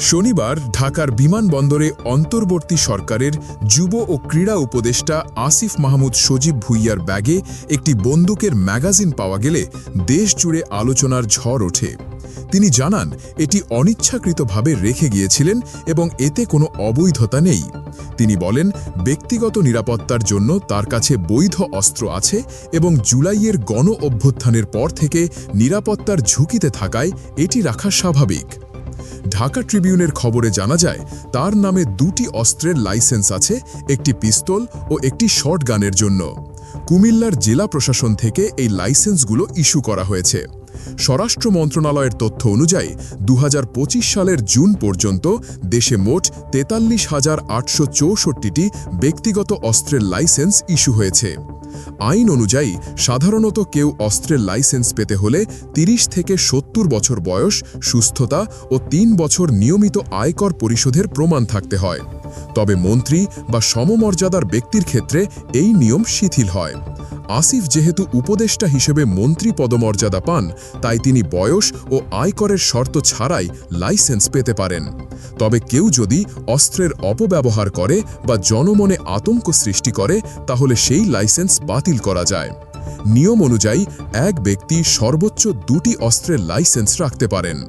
শনিবার ঢাকার বিমানবন্দরে অন্তর্বর্তী সরকারের যুব ও ক্রীড়া উপদেষ্টা আসিফ মাহমুদ সজীব ভুইয়ার ব্যাগে একটি বন্দুকের ম্যাগাজিন পাওয়া গেলে দেশ জুড়ে আলোচনার ঝড় ওঠে। তিনি জানান, এটি অনিচ্ছাকৃতভাবে রেখে গিয়েছিলেন এবং এতে কোনো অবৈধতা নেই। তিনি বলেন, ব্যক্তিগত নিরাপত্তার জন্য তার কাছে বৈধ অস্ত্র আছে এবং জুলাইয়ের গণ অভ্যুত্থানের পর থেকে নিরাপত্তার ঝুঁকিতে থাকায় এটি রাখা স্বাভাবিক। ঢাকা ট্রিবিউনের খবরে জানা যায়, তার নামে দুটি অস্ত্রের লাইসেন্স আছে, একটি পিস্তল ও একটি শর্ট গানের জন্য। কুমিল্লার জেলা প্রশাসন থেকে এই লাইসেন্সগুলো ইস্যু করা হয়েছে। স্বরাষ্ট্র মন্ত্রণালয়ের তথ্য অনুযায়ী দু হাজার পঁচিশ সালের জুন পর্যন্ত দেশে মোট তেতাল্লিশ হাজার আটশো ব্যক্তিগত অস্ত্রের লাইসেন্স ইস্যু হয়েছে। আইন অনুযায়ী সাধারণত কেউ অস্ত্রের লাইসেন্স পেতে হলে ৩০ থেকে সত্তর বছর বয়স, সুস্থতা ও তিন বছর নিয়মিত আয়কর পরিশোধের প্রমাণ থাকতে হয়। তবে মন্ত্রী বা সমমর্যাদার ব্যক্তির ক্ষেত্রে এই নিয়ম শিথিল হয়। আসিফ যেহেতু উপদেষ্টা হিসেবে মন্ত্রী পদমর্যাদা পান, তাই তিনি বয়স ও আয়করের শর্ত ছাড়াই লাইসেন্স পেতে পারেন। তবে কেউ যদি অস্ত্রের অপব্যবহার করে বা জনমনে আতঙ্ক সৃষ্টি করে, তাহলে সেই লাইসেন্স বাতিল করা যায়। নিয়ম অনুযায়ী এক ব্যক্তি সর্বোচ্চ দুটি অস্ত্রের লাইসেন্স রাখতে পারেন।